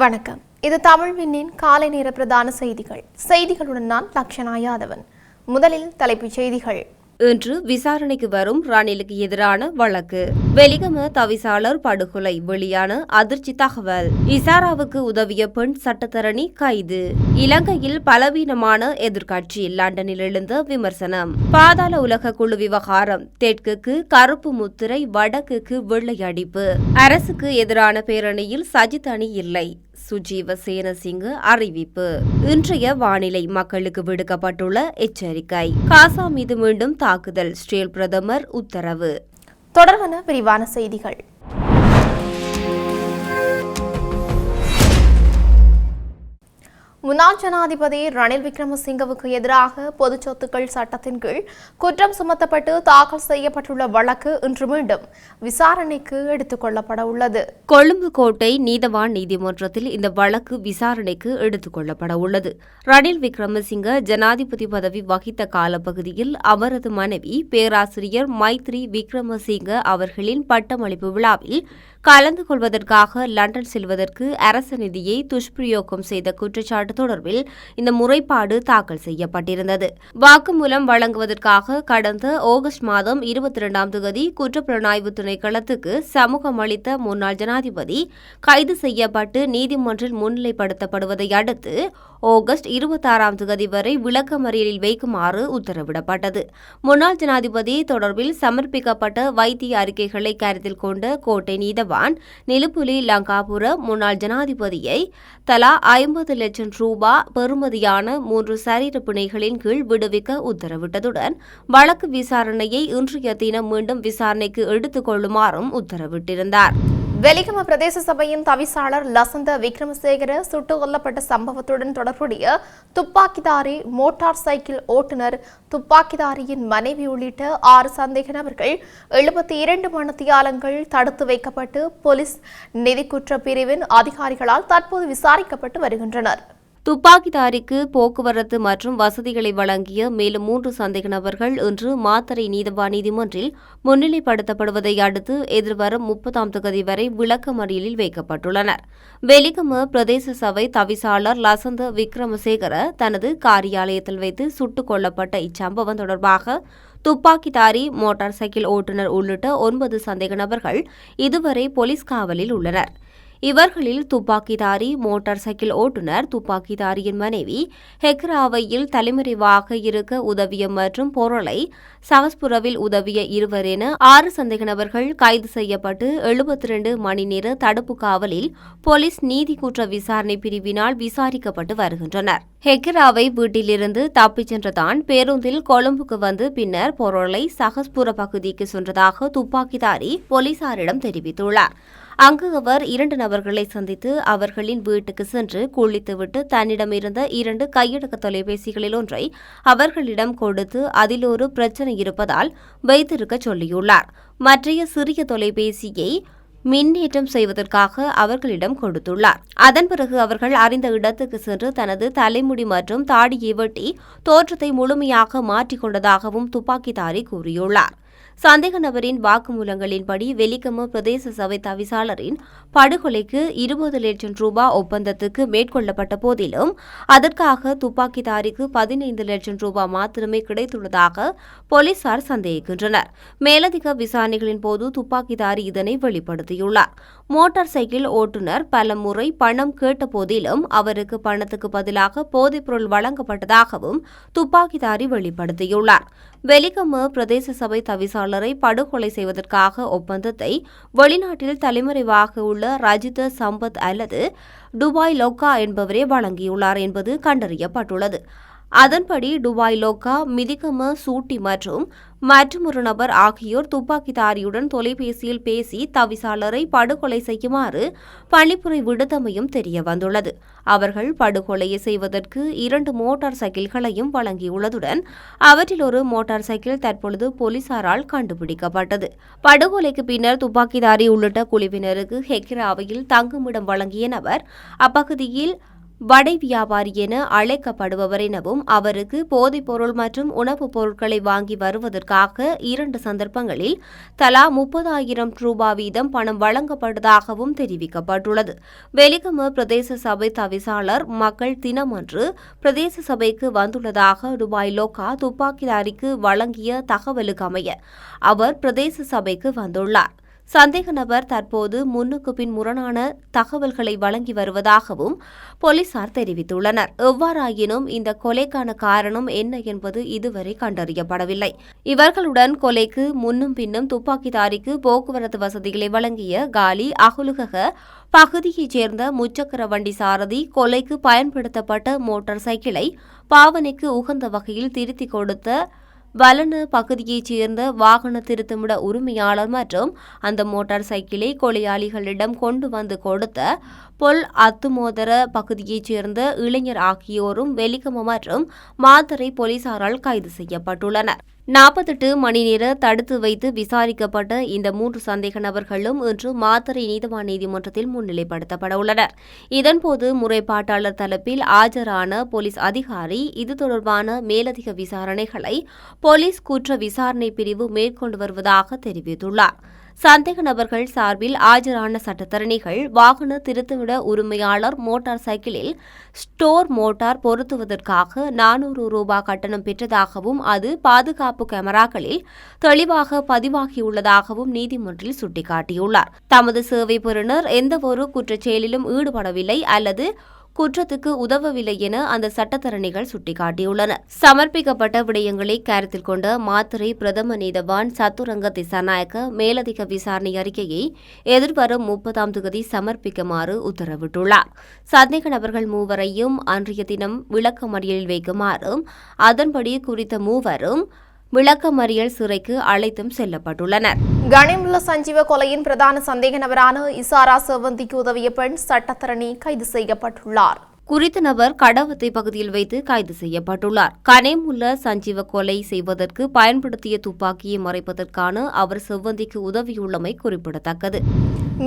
வணக்கம். இது தமிழ் விண்ணின் காலை நேர பிரதான செய்திகள். செய்திகளுடன் நான் லக்ஷனா யாதவன். முதலில் தலைப்புச் செய்திகள். இன்று விசாரணைக்கு வரும் ரணிலுக்கு எதிரான வழக்கு. வெலிகம தவிசாளர் படுகொலை வெளியான அதிர்ச்சி தகவல். இசாராவுக்கு உதவிய பெண் சட்டத்தரணி கைது. இலங்கையில் பலவீனமான எதிர்க்கட்சி லண்டனில் எழுந்த விமர்சனம். பாதாள உலக குழு விவகாரம். தெற்குக்கு கருப்பு முத்திரை வடக்குக்கு வெள்ளை அடிப்பு அரசுக்கு எதிரான பேரணியில் சஜித் அணி இல்லை. சுஜீவ சேனசிங்க அறிவிப்பு. இன்றைய வானிலை மக்களுக்கு விடுக்கப்பட்டுள்ள எச்சரிக்கை. காசா மீது மீண்டும் தாக்குதல் ஸ்ரேல் பிரதமர் உத்தரவு. தொடர்பான விரிவான செய்திகள். முன்னாள் ஜனாதிபதி ரணில் விக்ரமசிங்கவுக்கு எதிராக பொது சொத்துக்கள் சட்டத்தின் கீழ் குற்றம் சுமத்தப்பட்டு தாக்கல் செய்யப்பட்டுள்ள வழக்கு இன்று மீண்டும் விசாரணைக்கு எடுத்துக் கொள்ளப்பட உள்ளது. கொழும்பு கோட்டை நீதவான் நீதிமன்றத்தில் இந்த வழக்கு விசாரணைக்கு எடுத்துக் கொள்ளப்பட உள்ளது. ரணில் விக்ரமசிங்க ஜனாதிபதி பதவி வகித்த காலப்பகுதியில் அவரது மனைவி பேராசிரியர் மைத்ரி விக்ரமசிங்க அவர்களின் பட்டமளிப்பு விழாவில் கலந்து கொள்வதற்காக லண்டன் செல்வதற்கு அரசு நிதியை துஷ்பிரயோகம் செய்த குற்றச்சாட்டு தொடர்பில் இந்த முறைப்பாடு தாக்கல் செய்யப்பட்டிருந்தது. வாக்குமூலம் வழங்குவதற்காக கடந்த ஆகஸ்ட் மாதம் இருபத்தி இரண்டாம் தேதி குற்றப்புலனாய்வு திணைக்களத்துக்கு சமூகம் அளித்த முன்னாள் ஜனாதிபதி கைது செய்யப்பட்டு நீதிமன்றில் முன்னிலைப்படுத்தப்படுவதை அடுத்து ஆகஸ்ட் இருபத்தாறாம் தேதி வரை விளக்கமறியலில் வைக்குமாறு உத்தரவிடப்பட்டது. முன்னாள் ஜனாதிபதி தொடர்பில் சமர்ப்பிக்கப்பட்ட வைத்திய அறிக்கைகளை கருத்தில் கொண்ட கோட்டை நீதவான் நிலுப்புலி லங்காபுர முன்னாள் ஜனாதிபதியை தலா ஐம்பது லட்சம் ரூபா பெறுமதியான மூன்று சரீர பிணைகளின் கீழ் விடுவிக்க உத்தரவிட்டதுடன் வழக்கு விசாரணையை இன்றைய தினம் மீண்டும் விசாரணைக்கு எடுத்துக் கொள்ளுமாறும் உத்தரவிட்டிருந்தார். வெலிகம பிரதேச சபையின் தவிசாளர் லசந்த விக்ரமசேகர சுட்டுக் கொல்லப்பட்ட சம்பவத்துடன் தொடர்புடைய துப்பாக்கிதாரி மோட்டார் சைக்கிள் ஓட்டுநர் துப்பாக்கிதாரியின் மனைவி உள்ளிட்ட ஆறு சந்தேக நபர்கள் எழுபத்தி இரண்டு மணத்தியாலங்கள் தடுத்து வைக்கப்பட்டு போலீஸ் நிதிக்குற்ற பிரிவின் அதிகாரிகளால் தற்போது விசாரிக்கப்பட்டு வருகின்றனர். துப்பாக்கிதாரிக்கு போக்குவரத்து மற்றும் வசதிகளை வழங்கிய மேலும் மூன்று சந்தேக நபர்கள் இன்று மாத்தறை நீதவா நீதிமன்றில் முன்னிலைப்படுத்தப்படுவதை அடுத்து எதிர்வரும் முப்பதாம் தொகுதி வரை விளக்கமறியலில் வைக்கப்பட்டுள்ளனர். வெலிகம பிரதேச சபை தவிசாளர் லசந்த விக்ரமசேகர தனது காரியாலயத்தில் வைத்து சுட்டுக் கொல்லப்பட்ட இச்சம்பவம் தொடர்பாக துப்பாக்கிதாரி மோட்டார் சைக்கிள் ஓட்டுநர் உள்ளிட்ட ஒன்பது சந்தேக நபர்கள் இதுவரை போலீஸ் காவலில் உள்ளனர். இவர்களில் துப்பாக்கிதாரி மோட்டார் சைக்கிள் ஓட்டுநர் துப்பாக்கிதாரியின் மனைவி ஹெக்ராவையில் தலைமறைவாக இருக்க உதவிய மற்றும் பொருளை சவஸ்புரவில் உதவிய இருவர் என ஆறு சந்தேக நபர்கள் கைது செய்யப்பட்டு எழுபத்தி இரண்டு மணி நேர தடுப்பு காவலில் போலீஸ் நீதி குற்ற விசாரணை பிரிவினால் விசாரிக்கப்பட்டு வருகின்றனர். ஹெக்ராவை வீட்டிலிருந்து தப்பிச் சென்றதான் பேருந்தில் கொழும்புக்கு வந்து பின்னர் பொருளை சகஸ்புர பகுதிக்கு சென்றதாக துப்பாக்கிதாரி போலீசாரிடம் தெரிவித்துள்ளார். அங்கு அவர் இரண்டு நபர்களை சந்தித்து அவர்களின் வீட்டுக்கு சென்று குளித்துவிட்டு தன்னிடமிருந்த இரண்டு கையடக்க தொலைபேசிகளில் ஒன்றை அவர்களிடம் கொடுத்து அதில் ஒரு பிரச்சனை இருப்பதால் வைத்திருக்க சொல்லியுள்ளார். மற்றைய சிறிய தொலைபேசியை மின்னேற்றம் செய்வதற்காக அவர்களிடம் கொடுத்துள்ளார். அதன் பிறகு அவர்கள் அறிந்த இடத்துக்கு சென்று தனது தலைமுடி மற்றும் தாடியை வெட்டி தோற்றத்தை முழுமையாக மாற்றிக்கொண்டதாகவும் துப்பாக்கிதாரி கூறியுள்ளார். சந்தேக நபரின் வாக்குமூலங்களின்படி வெலிகம பிரதேச சபை தவிசாளரின் படுகொலைக்கு இருபது லட்சம் ரூபாய் ஒப்பந்தத்துக்கு மேற்கொள்ளப்பட்ட போதிலும் அதற்காக துப்பாக்கிதாரிக்கு பதினைந்து லட்சம் ரூபாய் மாத்திரமே கிடைத்துள்ளதாக போலீசார் சந்தேகிக்கின்றனர். மேலதிக விசாரணைகளின் போது துப்பாக்கிதாரி இதனை வெளிப்படுத்தியுள்ளார். மோட்டார் சைக்கிள் ஓட்டுநர் பல முறை பணம் கேட்ட போதிலும் அவருக்கு பணத்துக்கு பதிலாக போதைப்பொருள் வழங்கப்பட்டதாகவும் துப்பாக்கிதாரி வெளிப்படுத்தியுள்ளார். வெலிகம பிரதேச சபை தவிசாளரை படுகொலை செய்வதற்காக ஒப்பந்தத்தை வெளிநாட்டில் தலைமறைவாக உள்ள ரஜித சம்பத் அல்லது டுபாய் லோக்கா என்பவரே வழங்கியுள்ளார் என்பது கண்டறியப்பட்டுள்ளது. அதன்படி டுபாய் லோக்கா மிதிகம சூட்டி மற்றும் மற்றொரு நபர் ஆகியோர் துப்பாக்கிதாரியுடன் தொலைபேசியில் பேசி தவிசாளரை படுகொலை செய்யுமாறு பணிப்புரை விடுத்தமையும் தெரிய வந்துள்ளது அவர்கள் படுகொலையை செய்வதற்கு இரண்டு மோட்டார் சைக்கிள்களையும் வழங்கியுள்ளதுடன் அவற்றில் ஒரு மோட்டார் சைக்கிள் தற்பொழுது போலீசாரால் கண்டுபிடிக்கப்பட்டது. படுகொலைக்கு பின்னர் துப்பாக்கிதாரி உள்ளிட்ட குழுவினருக்கு ஹெக்ராவையில் தங்குமிடம் வழங்கிய நபர் அப்பகுதியில் வடை வியாபாரி என அழைக்கப்படுபவர் எனவும் அவருக்கு போதைப்பொருள் மற்றும் உணவுப் பொருட்களை வாங்கி வருவதற்காக இரண்டு சந்தர்ப்பங்களில் தலா முப்பதாயிரம் ரூபாய் வீதம் பணம் வழங்கப்பட்டதாகவும் தெரிவிக்கப்பட்டுள்ளது. வெலிகம பிரதேச சபை தவிசாளர் மக்கள் தினமன்று பிரதேச சபைக்கு வந்துள்ளதாக ரூபாய் லோகா துப்பாக்கிதாரிக்கு வழங்கிய தகவலுக்கு அமைய அவர் பிரதேச சபைக்கு வந்துள்ளார். சந்தேக நபர் தற்போது முன்னுக்கு பின் முரணான தகவல்களை வழங்கி வருவதாகவும் போலீசார் தெரிவித்துள்ளனர். எவ்வாறாயினும் இந்த கொலைக்கான காரணம் என்ன என்பது இதுவரை கண்டறியப்படவில்லை. இவர்களுடன் கொலைக்கு முன்னும் பின்னும் துப்பாக்கிதாரிக்கு போக்குவரத்து வசதிகளை வழங்கிய காலி அகுலுகக பகுதியைச் சேர்ந்த முச்சக்கர வண்டி சாரதி கொலைக்கு பயன்படுத்தப்பட்ட மோட்டார் சைக்கிளை பாவனைக்கு உகந்த வகையில் திருத்திக் கொடுத்த வலன பகுதியைச் சேர்ந்த வாகன திருத்தமிட உரிமையாளர் மற்றும் அந்த மோட்டார் சைக்கிளை கொலையாளிகளிடம் கொண்டு வந்து கொடுத்த பொல் அத்துமோதர பகுதியைச் சேர்ந்த இளைஞர் ஆகியோரும் வெலிகம மற்றும் மாத்தறை போலீசாரால் கைது செய்யப்பட்டுள்ளனர். நாற்பத்தெட்டு மணி நேர தடுத்து வைத்து விசாரிக்கப்பட்ட இந்த மூன்று சந்தேக நபர்களும் இன்று மாத்தறை நீதவான் நீதிமன்றத்தில் முன்னிலைப்படுத்தப்பட உள்ளனர் இதன்போது முறைப்பாட்டாளர் தரப்பில் ஆஜரான போலீஸ் அதிகாரி இது தொடர்பான மேலதிக விசாரணைகளை போலீஸ் குற்ற விசாரணை பிரிவு மேற்கொண்டு வருவதாக தெரிவித்துள்ளார். சந்தேக நபர்கள் சார்பில் ஆஜரான சட்டத்தரணிகள் வாகன திருத்துவிட உரிமையாளர் மோட்டார் சைக்கிளில் ஸ்டோர் மோட்டார் பொருத்துவதற்காக நானூறு ரூபாய் கட்டணம் பெற்றதாகவும் அது பாதுகாப்பு கேமராக்களில் தெளிவாக பதிவாகியுள்ளதாகவும் நீதிமன்றில் சுட்டிக்காட்டியுள்ளார். தமது சேவை பெறுநர் எந்தவொரு குற்றச்செயலிலும் ஈடுபடவில்லை அல்லது குற்றத்துக்கு உதவவில்லை என அந்த சட்டத்தரணிகள் சுட்டிக்காட்டியுள்ளனர். சமர்ப்பிக்கப்பட்ட விடயங்களை கருத்தில் கொண்ட மாத்திரை பிரதம நீதவான் சத்துரங்க திசாநாயக்க மேலதிக விசாரணை அறிக்கையை எதிர்வரும் முப்பதாம் தொகுதி சமர்ப்பிக்குமாறு உத்தரவிட்டுள்ளார். சந்தேக நபர்கள் மூவரையும் அன்றைய தினம் விளக்கமறியலில் வைக்குமாறும் அதன்படி குறித்த மூவரும் விளக்கமறியல் சிறைக்கு அழைத்தும் செல்லப்பட்டுள்ளனர். கனிமுல்ல சஞ்சீவ கொலையின் பிரதான சந்தேக நபரான இசாரா செவந்திக்கு உதவிய பெண் சட்டத்தரணி கைது செய்யப்பட்டுள்ளார். குறித்த நபர் கடவத்தை பகுதியில் வைத்து கைது செய்யப்பட்டுள்ளார். கனேமுல்ல சஞ்சீவ கொலை செய்வதற்கு பயன்படுத்திய துப்பாக்கியை மறைப்பதற்கான அவர் செவ்வந்திக்கு உதவியுள்ளமை குறிப்பிடத்தக்கது.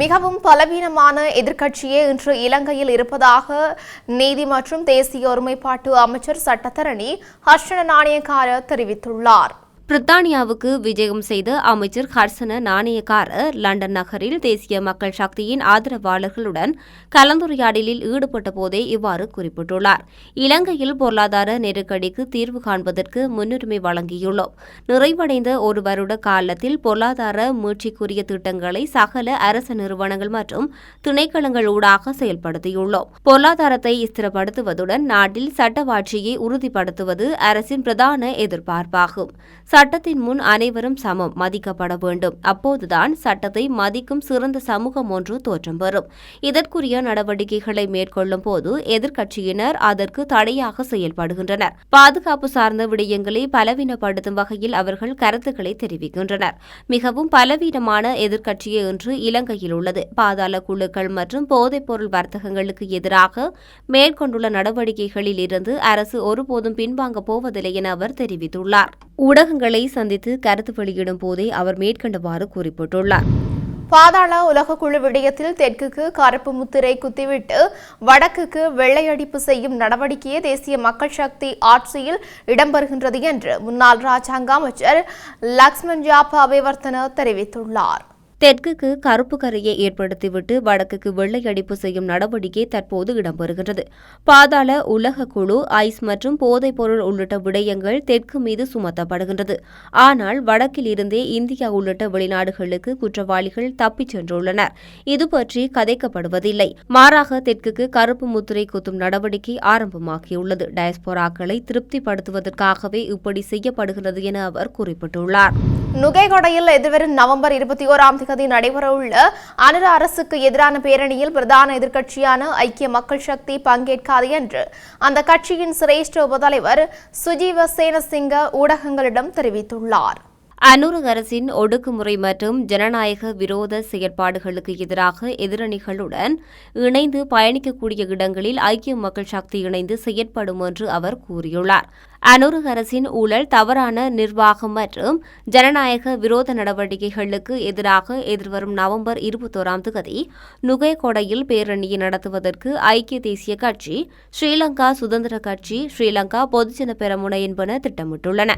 மிகவும் பலவீனமான எதிர்க்கட்சியே இன்று இலங்கையில் இருப்பதாக நீதி மற்றும் தேசிய ஒருமைப்பாட்டு அமைச்சர் சட்டத்தரணி ஹர்ஷன நாணயக்கார தெரிவித்துள்ளார். பிரித்தானியாவுக்கு விஜயம் செய்த அமைச்சர் ஹர்சன நாணயக்கார லண்டன் நகரில் தேசிய மக்கள் சக்தியின் ஆதரவாளர்களுடன் கலந்துரையாடலில் ஈடுபட்ட போதே இவ்வாறு குறிப்பிட்டுள்ளார். இலங்கையில் பொருளாதார நெருக்கடிக்கு தீர்வு காண்பதற்கு முன்னுரிமை வழங்கியுள்ளோம். நிறைவடைந்த ஒரு வருட காலத்தில் பொருளாதார மீட்சிக்குரிய திட்டங்களை சகல அரசு நிறுவனங்கள் மற்றும் திணைக்களங்கள் ஊடாக செயல்படுத்தியுள்ளோம். பொருளாதாரத்தை ஸ்திரப்படுத்துவதுடன் நாட்டில் சட்டவாட்சியை உறுதிப்படுத்துவது அரசின் பிரதான எதிர்பார்ப்பாகும். சட்டத்தின் முன் அனைவரும் சமம் மதிக்கப்பட வேண்டும். அப்போதுதான் சட்டத்தை மதிக்கும் சிறந்த சமூகம் ஒன்று தோற்றம் பெறும். இதற்குரிய நடவடிக்கைகளை மேற்கொள்ளும் போது எதிர்க்கட்சியினர் அதற்கு தடையாக செயல்படுகின்றனர். பாதுகாப்பு சார்ந்த விடயங்களை பலவீனப்படுத்தும் வகையில் அவர்கள் கருத்துக்களை தெரிவிக்கின்றனர். மிகவும் பலவீனமான எதிர்க்கட்சியே என்று இலங்கையில் உள்ளது. பாதாள குழுக்கள் மற்றும் போதைப்பொருள் வர்த்தகங்களுக்கு எதிராக மேற்கொண்டுள்ள நடவடிக்கைகளில் இருந்து அரசு ஒருபோதும் பின்வாங்கப் போவதில்லை என அவர் தெரிவித்துள்ளார். ஊடகங்கள் சந்தித்து கருத்து வெளியிடும் போதே அவர் மேற்கண்டவாறு குறிப்பிட்டுள்ளார். பாதாள உலக குழு விடயத்தில் தெற்குக்கு கருப்பு முத்திரை குத்திவிட்டு வடக்குக்கு வெள்ளையடிப்பு செய்யும் நடவடிக்கையே தேசிய மக்கள் சக்தி ஆட்சியில் இடம்பெறுகின்றது என்று முன்னாள் ராஜாங்க அமைச்சர் லக்ஷ்மண் ஜாபா அபிவர்த்தன தெரிவித்துள்ளார். தெற்குக்கு கருப்பு கரையை ஏற்படுத்திவிட்டு வடக்குக்கு வெள்ளையடிப்பு செய்யும் நடவடிக்கை தற்போது இடம்பெறுகிறது பாதாள உலக குழு ஐஸ் மற்றும் போதைப்பொருள் உள்ளிட்ட விடயங்கள் தெற்கு மீது சுமத்தப்படுகின்றது. ஆனால் வடக்கில் இருந்தே இந்தியா உள்ளிட்ட வெளிநாடுகளுக்கு குற்றவாளிகள் தப்பிச் சென்றுள்ளனர். இது பற்றி கதைக்கப்படுவதில்லை. மாறாக தெற்குக்கு கருப்பு முத்திரை குத்தும் நடவடிக்கை ஆரம்பமாகியுள்ளது. டயஸ்போராக்களை திருப்திப்படுத்துவதற்காகவே இப்படி செய்யப்படுகிறது என அவர் குறிப்பிட்டுள்ளார். நுகைகொடையில் எதிர்வரும் நவம்பர் இருபத்தி ஓராம் தேதி நடைபெறவுள்ள அனர அரசுக்கு எதிரான பேரணியில் பிரதான எதிர்க்கட்சியான ஐக்கிய மக்கள் சக்தி பங்கேற்காது என்று அந்த கட்சியின் சிரேஷ்ட உபதலைவர் சுஜீவ சேனசிங்க ஊடகங்களிடம் தெரிவித்துள்ளார். அனுர அரசின் ஒடுக்குமுறை மற்றும் ஜனநாயக விரோத செயற்பாடுகளுக்கு எதிராக எதிரணிகளுடன் இணைந்து பயணிக்கக்கூடிய இடங்களில் ஐக்கிய மக்கள் சக்தி இணைந்து செயற்படும் என்று அவர் கூறியுள்ளார். அனுர அரசின் ஊழல் தவறான நிர்வாகம் மற்றும் ஜனநாயக விரோத நடவடிக்கைகளுக்கு எதிராக எதிர்வரும் நவம்பர் இருபத்தோராம் தேதி நுகேகொடையில் பேரணியை நடத்துவதற்கு ஐக்கிய தேசிய கட்சி ஸ்ரீலங்கா சுதந்திர கட்சி ஸ்ரீலங்கா பொதுஜன பெரமுன என்பன திட்டமிட்டுள்ளன.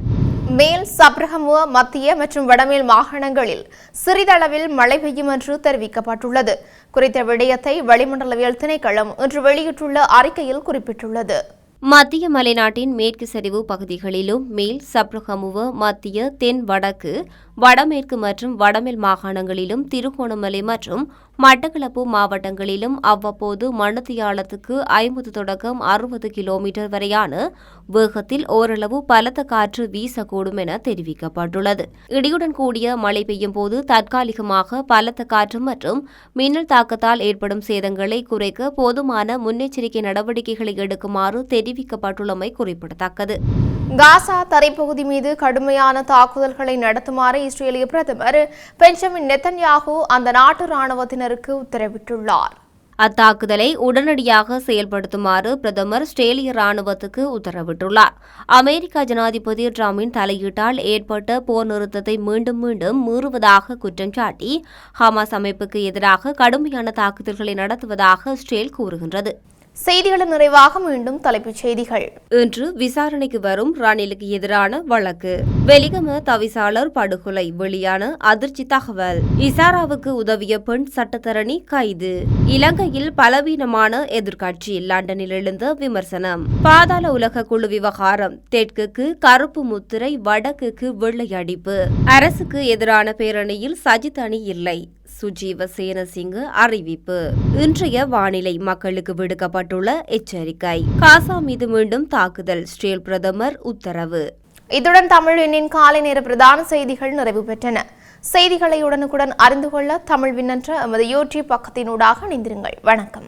மேல் சப்ரகமுவ மத்திய மற்றும் வடமேல் மாகாணங்களில் சிறிதளவில் மழை பெய்யும் என்று தெரிவிக்கப்பட்டுள்ளது. குறித்த விடயத்தை வளிமண்டலவியல் திணைக்களம் இன்று வெளியிட்டுள்ள அறிக்கையில் குறிப்பிட்டுள்ளது. மத்திய மலைநாட்டின் மேற்கு சரிவு பகுதிகளிலும் மேல் சப்ரகமுவ மத்திய தென் வடக்கு வடமேற்கு மற்றும் வடமேல் மாகாணங்களிலும் திருகோணமலை மற்றும் மட்டக்களப்பு மாவட்டங்களிலும் அவ்வப்போது மணத்தியாலத்துக்கு ஐம்பது தொடக்கம் அறுபது கிலோமீட்டர் வரையான வேகத்தில் ஓரளவு பலத்த காற்று வீசக்கூடும் என தெரிவிக்கப்பட்டுள்ளது. இடியுடன் கூடிய மழை பெய்யும் போது தற்காலிகமாக பலத்த காற்று மற்றும் மின்னல் தாக்கத்தால் ஏற்படும் சேதங்களை குறைக்க போதுமான முன்னெச்சரிக்கை நடவடிக்கைகளை எடுக்குமாறு தெரிவிக்கப்பட்டுள்ளமை குறிப்பிடத்தக்கது. காசா தரைப்பகுதி மீது கடுமையான தாக்குதல்களை நடத்துமாறு இஸ்ரேலிய பிரதமர் பெஞ்சமின் நெத்தன்யாகு அந்த நாட்டு ராணுவத்தினருக்கு உத்தரவிட்டுள்ளார். அத்தாக்குதலை உடனடியாக செயல்படுத்துமாறு பிரதமர் ஸ்ட்ரேலிய ராணுவத்துக்கு உத்தரவிட்டுள்ளார். அமெரிக்க ஜனாதிபதி டிரம்பின் தலையீட்டால் ஏற்பட்ட போர் நிறுத்தத்தை மீண்டும் மீண்டும் மீறுவதாக குற்றம் சாட்டி ஹமாஸ் அமைப்புக்கு எதிராக கடுமையான தாக்குதல்களை நடத்துவதாக ஸ்ட்ரேல் கூறுகின்றது. செய்திகளின் நிறைவாக மீண்டும் தலைப்புச் செய்திகள். இன்று விசாரணைக்கு வரும் ரணிலுக்கு எதிரான வழக்கு. வெலிகம தவிசாளர் படுகொலை வெளியான அதிர்ச்சி தகவல். இசாராவுக்கு உதவிய பெண் சட்டத்தரணி கைது. இலங்கையில் பலவீனமான எதிர்க்கட்சி லண்டனில் எழுந்த விமர்சனம். பாதாள உலக குழு விவகாரம். தெற்குக்கு கருப்பு முத்திரை வடக்குக்கு வெள்ளை அடிப்பு அரசுக்கு எதிரான பேரணியில் சஜித் அணி இல்லை. சுஜீவ சேனசிங்கு அறிவிப்பு. இன்றைய வானிலை மக்களுக்கு விடுக்கப்பட்டுள்ள எச்சரிக்கை. காசா மீது மீண்டும் தாக்குதல் ஸ்ரீல் பிரதமர் உத்தரவு. இதுடன் தமிழ் எண்ணின் காலை நேர பிரதான செய்திகள் நிறைவு பெற்றன. செய்திகளை உடனுக்குடன் அறிந்து கொள்ள தமிழ் விண்ணன்ற எமது யூடியூப் பக்கத்தினூடாக இணைந்திருங்கள். வணக்கம்.